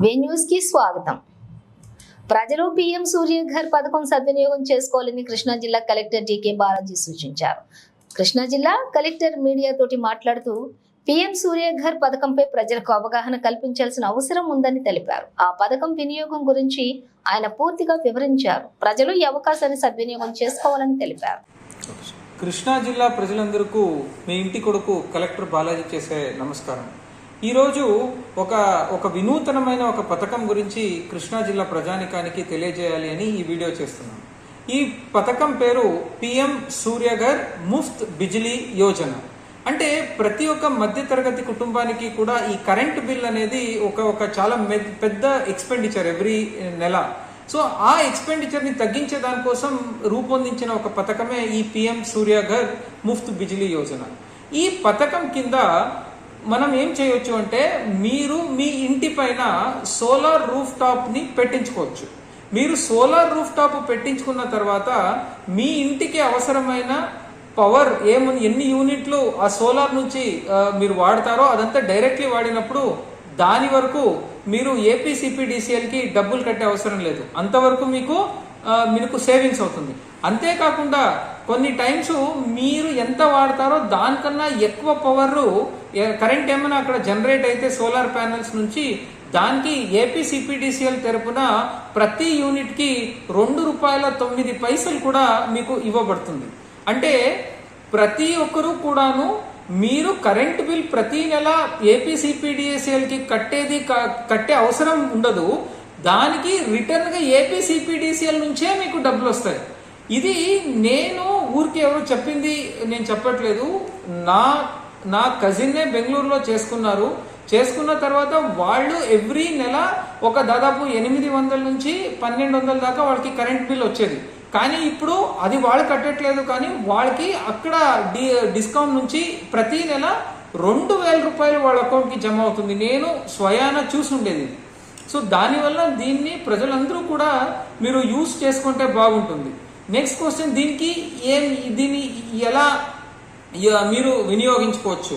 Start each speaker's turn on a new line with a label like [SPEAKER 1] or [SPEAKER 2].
[SPEAKER 1] కి స్వాగతం. ప్రజలు పీఎం సూర్యఘర్ పథకం సద్వినియోగం చేసుకోవాలని కృష్ణా జిల్లా కలెక్టర్ డికే బాలాజీ సూచించారు. కృష్ణా జిల్లా కలెక్టర్ మీడియాతోటి మాట్లాడుతూ పీఎం సూర్యఘర్ పథకంపై ప్రజలకు అవగాహన కల్పించాల్సిన అవసరం ఉందని తెలిపారు. ఆ పథకం వినియోగం గురించి ఆయన పూర్తిగా వివరించారు. ప్రజలు ఈ అవకాశాన్ని సద్వినియోగం చేసుకోవాలని తెలిపారు.
[SPEAKER 2] కృష్ణా జిల్లా ప్రజలందరికీ మీ ఇంటి కొడుకు కలెక్టర్ బాలాజీ చేసే నమస్కారం. ఈరోజు ఒక ఒక వినూతనమైన ఒక పథకం గురించి కృష్ణా జిల్లా ప్రజానికానికి తెలియజేయాలి అని ఈ వీడియో చేస్తున్నాం. ఈ పథకం పేరు పిఎం సూర్యగర్ ముఫ్త్ బిజిలీ యోజన. అంటే ప్రతి ఒక్క మధ్యతరగతి కుటుంబానికి కూడా ఈ కరెంట్ బిల్ అనేది ఒక ఒక చాలా మె- పెద్ద ఎక్స్పెండిచర్ ఎవ్రీ నెల. సో ఆ ఎక్స్పెండిచర్ని తగ్గించే దానికోసం రూపొందించిన ఒక పథకమే ఈ పిఎం సూర్యఘర్ ముఫ్త్ బిజిలీ యోజన. ఈ పథకం కింద మనం ఏం చేయొచ్చు అంటే మీరు మీ ఇంటి పైన సోలార్ రూఫ్ టాప్ని పెట్టించుకోవచ్చు. మీరు సోలార్ రూఫ్ టాప్ పెట్టించుకున్న తర్వాత మీ ఇంటికి అవసరమైన పవర్ ఏమని ఎన్ని యూనిట్లు ఆ సోలార్ నుంచి మీరు వాడతారో అదంతా డైరెక్ట్లీ వాడినప్పుడు దాని వరకు మీరు ఏపీసీపీడీసీఎల్కి డబ్బులు కట్టే అవసరం లేదు. అంతవరకు మీకు మీకు సేవింగ్స్ అవుతుంది. అంతేకాకుండా కొన్ని టైమ్స్ మీరు ఎంత వాడతారో దానికన్నా ఎక్కువ పవర్ కరెంట్ ఏమైనా అక్కడ జనరేట్ అయితే సోలార్ ప్యానెల్స్ నుంచి దానికి ఏపీసీపీడీసీఎల్ తరపున ప్రతి యూనిట్కి రెండు రూపాయల తొమ్మిది పైసలు కూడా మీకు ఇవ్వబడుతుంది. అంటే ప్రతి ఒక్కరూ కూడాను మీరు కరెంట్ బిల్ ప్రతి నెల ఏపీసీపీడీఎస్ఎల్కి కట్టేది క- కట్టే అవసరం ఉండదు. దానికి రిటర్న్గా ఏపీసీపీడీసీఎల్ నుంచే మీకు డబ్బులు వస్తాయి. ఇది నేను ఊరికి ఎవరో చెప్పింది నేను చెప్పట్లేదు. నా నా కజిన్నే బెంగళూరులో చేసుకున్నారు. చేసుకున్న తర్వాత వాళ్ళు ఎవ్రీ నెల ఒక దాదాపు ఎనిమిది వందల నుంచి పన్నెండు వందల దాకా వాళ్ళకి కరెంట్ బిల్ వచ్చేది. కానీ ఇప్పుడు అది వాళ్ళు కట్టట్లేదు కానీ వాళ్ళకి అక్కడ డి డిస్కౌంట్ నుంచి ప్రతి నెల రెండు వేల రూపాయలు వాళ్ళ అకౌంట్కి జమ అవుతుంది. నేను స్వయాన చూసి ఉండేది. సో దానివల్ల దీన్ని ప్రజలందరూ కూడా మీరు యూస్ చేసుకుంటే బాగుంటుంది. నెక్స్ట్ క్వశ్చన్ దీనికి ఏం దీన్ని ఎలా మీరు వినియోగించుకోవచ్చు?